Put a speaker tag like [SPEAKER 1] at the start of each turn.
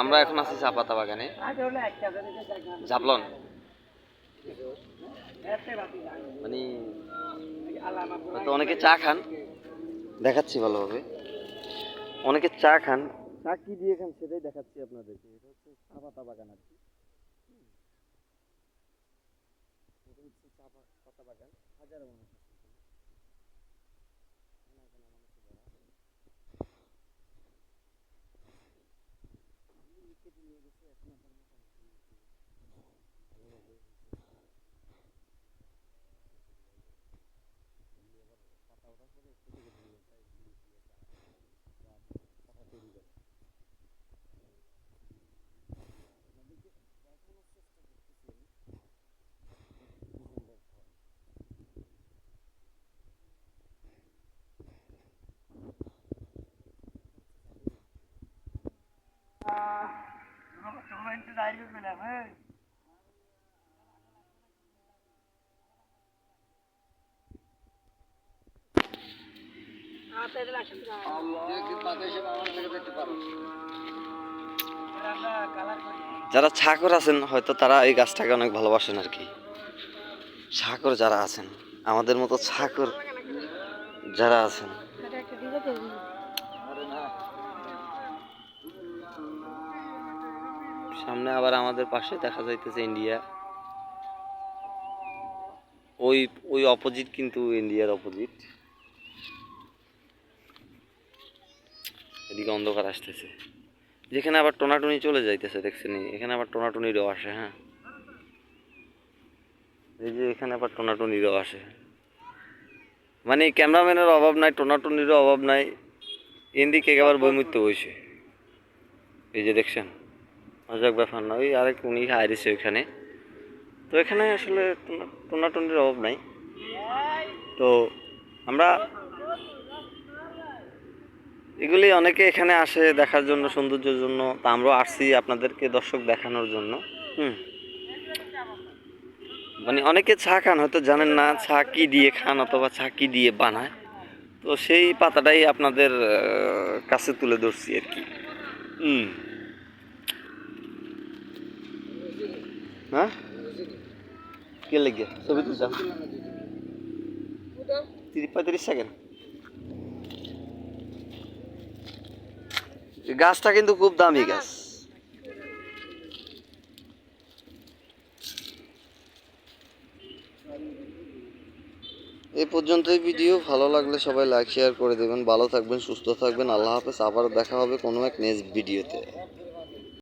[SPEAKER 1] আমরা এখন আছি চা পাতা বাগানে। জাপলন মানে হয়তো অনেকে চা খান। দেখাচ্ছি ভালোভাবে। অনেকে চা খান। চা কি দিয়ে খান সেটাই দেখাচ্ছি আপনাদেরকে। এটা হচ্ছে চা পাতা বাগান আর কি। চা পাতা বাগান। মানুষ una যারা ছাকর আছেন হয়তো তারা এই গাছটাকে অনেক ভালোবাসেন আর কি। ছাকর যারা আছেন আমাদের মতো ছাকর যারা আছেন। সামনে আবার আমাদের পাশে দেখা যাইতেছে ইন্ডিয়া ওই ওই অপোজিট কিন্তু ইন্ডিয়ার অপোজিট এদিকে অন্ধকার আসতেছে। যেখানে আবার টোনাটুনি চলে যাইতেছে, দেখছেন? এখানে আবার টোনাটুনিরও আসে হ্যাঁ? এই যে এখানে আবার টোনাটুনিরও আসে। মানে ক্যামেরাম্যানের অভাব নাই, টোনাটুনিরও অভাব নাই। এদিকে একেবারে বইমুত্য বসে এই যে দেখছেন? মজাক ব্যাপার না ওই আরেক উনি হারিয়েছে ওইখানে। তো এখানে আসলে টোনা- টোনাটুনির অভাব নাই। তো আমরা এগুলি অনেকে এখানে আসে দেখার জন্য, সৌন্দর্যের জন্য। তা আমরাও আসছি আপনাদেরকে দর্শক দেখানোর জন্য। হুম। মানে অনেকে চা খান, হয়তো জানেন না চা কি দিয়ে খান অথবা চা কি দিয়ে বানায়। তো সেই পাতাটাই আপনাদের কাছে তুলে ধরছি আর কি। হুম। হ্যাঁ? কে লেগে? ছবি তুলছ? তিরিশ পঁয়ত্রিশ সেকেন্ড গাছটা কিন্তু খুব দামি গাছ। এই পর্যন্তই ভিডিও ভালো লাগলে সবাই লাইক শেয়ার করে দেবেন। ভালো থাকবেন সুস্থ থাকবেন। আল্লাহ হাফেজ। আবার দেখা হবে কোনো এক নেক্সট ভিডিওতে